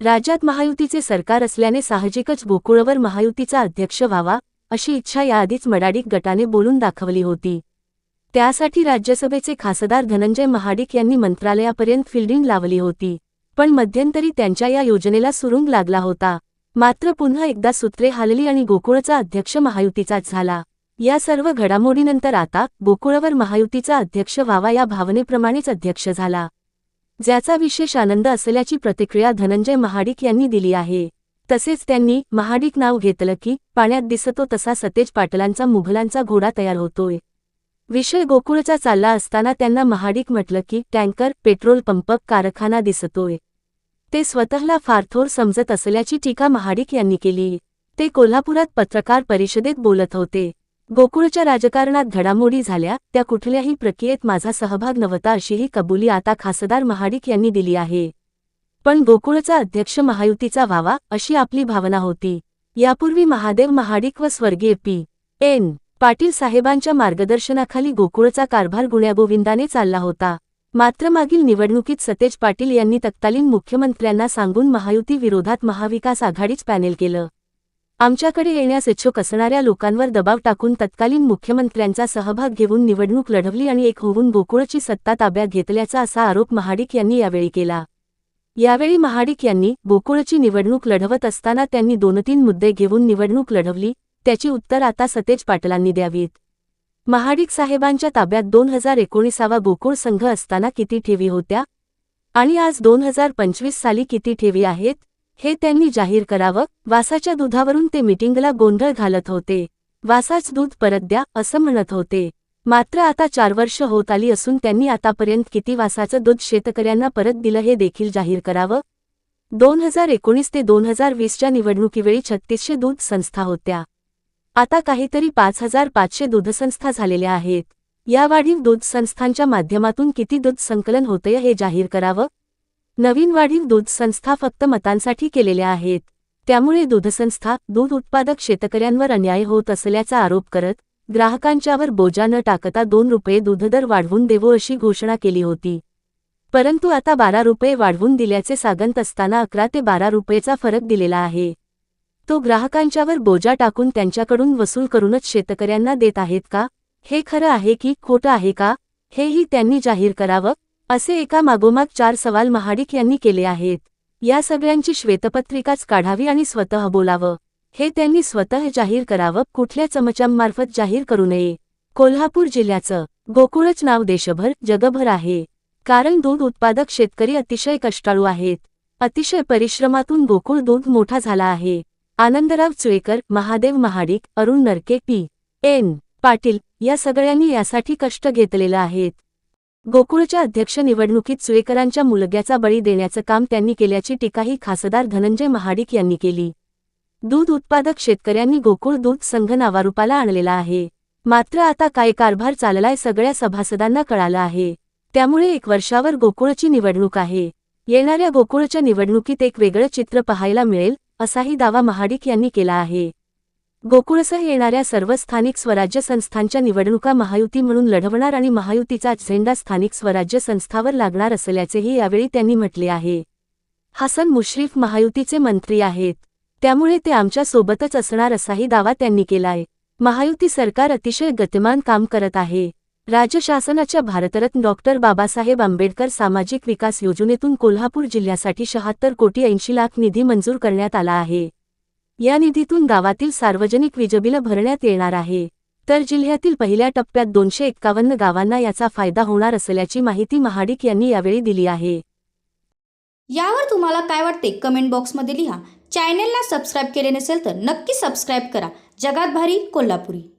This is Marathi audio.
राज्यात महायुतीचे सरकार असल्याने साहजिकच गोकुळवर महायुतीचा अध्यक्ष व्हावा अशी इच्छा याआधीच मडाडीक गटाने बोलून दाखवली होती. त्यासाठी राज्यसभेचे खासदार धनंजय महाडिक यांनी मंत्रालयापर्यंत फिल्डिंग लावली होती. पण मध्यंतरी त्यांच्या या योजनेला सुरुंग लागला होता. मात्र पुन्हा एकदा सूत्रे हालली आणि गोकुळचा अध्यक्ष महायुतीचाच झाला. या सर्व घडामोडीनंतर आता गोकुळवर महायुतीचा अध्यक्ष व्हावा या भावनेप्रमाणेच अध्यक्ष झाला. ज्याचा विशेष आनंद असल्याची प्रतिक्रिया धनंजय महाडिक यांनी दिली आहे. तसेच त्यांनी महाडिक नाव घेतलं की पाण्यात दिसतो तसा सतेज पाटलांचा मुघलांचा घोडा तयार होतोय. विषय गोकुळचा चालला असताना त्यांना महाडिक म्हटलं की टँकर पेट्रोल पंप कारखाना दिसतोय. ते स्वतःला फार थोर समजत असल्याची टीका महाडिक यांनी केली. ते कोल्हापुरात पत्रकार परिषदेत बोलत होते. गोकुळच्या राजकारणात घडामोडी झाल्या त्या कुठल्याही प्रक्रियेत माझा सहभाग नव्हता अशीही कबुली आता खासदार महाडिक यांनी दिली आहे. पण गोकुळचा अध्यक्ष महायुतीचा व्हावा अशी आपली भावना होती. यापूर्वी महादेव महाडिक व स्वर्गीय पी. एन. पाटील साहेबांच्या मार्गदर्शनाखाली गोकुळचा कारभार गुण्यागोविंदाने चालला होता. मात्र मागील निवडणुकीत सतेज पाटील यांनी तत्कालीन मुख्यमंत्र्यांना सांगून महायुती विरोधात महाविकास आघाडीच पॅनेल केलं. आमच्याकडे येण्यास इच्छुक असणाऱ्या लोकांवर दबाव टाकून तत्कालीन मुख्यमंत्र्यांचा सहभाग घेऊन निवडणूक लढवली आणि एक होऊन गोकुळची सत्ता ताब्यात घेतल्याचा असा आरोप महाडिक यांनी यावेळी केला. यावेळी महाडिक यांनी गोकुळची निवडणूक लढवत असताना त्यांनी दोनतीन मुद्दे घेऊन निवडणूक लढवली त्याची उत्तर आता सतेज पाटलांनी द्यावीत. महाडिक साहेबांच्या ताब्यात दोन हजार एकोणीसावा गोकुळ संघ असताना किती ठेवी होत्या? आणि आज दोन हजार पंचवीस साली किती ठेवी आहेत? हे त्यांनी जाहीर करावं. वासाच्या दुधावरून ते मिटिंगला गोंधळ घालत होते. वासाच दूध परत द्या असं म्हणत होते. मात्र आता चार वर्ष होत आली असून त्यांनी आतापर्यंत किती वासाचं दूध शेतकऱ्यांना परत दिलं हे देखील जाहीर करावं. दोन हजार एकोणीस ते दोन हजार वीसच्या निवडणुकीवेळी छत्तीसशे दूध संस्था होत्या. आता काहीतरी पाच हजार पाचशे दूधसंस्था झालेल्या आहेत. या वाढीव दूध संस्थांच्या माध्यमातून किती दूध संकलन होतंय हे जाहीर करावं. नवीन वाढीव दूध संस्था फक्त मतांसाठी केलेल्या आहेत. त्यामुळे दूधसंस्था दूध उत्पादक शेतकऱ्यांवर अन्याय होत असल्याचा आरोप करत ग्राहकांच्यावर बोजा न टाकता दोन रुपये दूधदर वाढवून देवो अशी घोषणा केली होती. परंतु आता बारा रुपये वाढवून दिल्याचे सांगत असताना अकरा ते बारा रुपयेचा फरक दिलेला आहे. तो ग्राहकांच्यावर बोजा टाकून त्यांच्याकडून वसूल करूनच शेतकऱ्यांना देत आहेत का? हे खरं आहे की खोटं आहे का? हेही त्यांनी जाहीर करावं असे एका मागोमाग चार सवाल महाडिक यांनी केले आहेत. या सगळ्यांची श्वेतपत्रिकाच काढावी आणि स्वतः बोलावं. हे त्यांनी स्वतः जाहीर करावं. कुठल्या चमचांमार्फत जाहीर करू नये. कोल्हापूर जिल्ह्याचं गोकुळच नाव देशभर जगभर आहे. कारण दूध उत्पादक शेतकरी अतिशय कष्टाळू आहेत. अतिशय परिश्रमातून गोकुळ दूध मोठा झाला आहे. आनंदराव चुळेकर महादेव महाडिक अरुण नरके पी. एन. पाटील या सगळ्यांनी यासाठी कष्ट घेतलेलं आहेत. गोकुळच्या अध्यक्ष निवडणुकीत सुळेकरांच्या मुलग्याचा बळी देण्याचं काम त्यांनी केल्याची टीकाही खासदार धनंजय महाडिक यांनी केली. दूध उत्पादक शेतकऱ्यांनी गोकुळ दूध संघ नावारूपाला आणलेला आहे. मात्र आता काय कारभार चाललाय सगळ्या सभासदांना कळालं आहे. त्यामुळे एक वर्षावर गोकुळची निवडणूक आहे. येणाऱ्या गोकुळच्या निवडणुकीत एक वेगळं चित्र पाहायला मिळेल असाही दावा महाडिक यांनी केला आहे. गोकुळसह येणाऱ्या सर्व स्थानिक स्वराज्य संस्थांच्या निवडणुका महायुती म्हणून लढवणार आणि महायुतीचा झेंडा स्थानिक स्वराज्य संस्थावर लागणार असल्याचेही यावेळी त्यांनी म्हटले आहे. हसन मुश्रीफ महायुतीचे मंत्री आहेत. त्यामुळे ते आमच्या सोबतच असणार असाही दावा त्यांनी केलाय. महायुती सरकार अतिशय गतिमान काम करत आहे. राज्य शासनाच्या भारतरत्न डॉक्टर बाबासाहेब आंबेडकर सामाजिक विकास योजनेतून कोल्हापूर जिल्ह्यासाठी शहात्तर कोटी ऐंशी लाख निधी मंजूर करण्यात आला आहे. या निधीतून गावातील सार्वजनिक वीजबिलं भरण्यात येणार आहे. तर जिल्ह्यातील पहिल्या टप्प्यात दोनशे एक्कावन्न गावांना याचा फायदा होणार असल्याची माहिती महाडिक यांनी यावेळी दिली आहे. यावर तुम्हाला काय वाटते? कमेंट बॉक्समध्ये लिहा. चॅनेलला सबस्क्राईब केले नसेल तर नक्की सबस्क्राईब करा. जगात भारी कोल्हापुरी.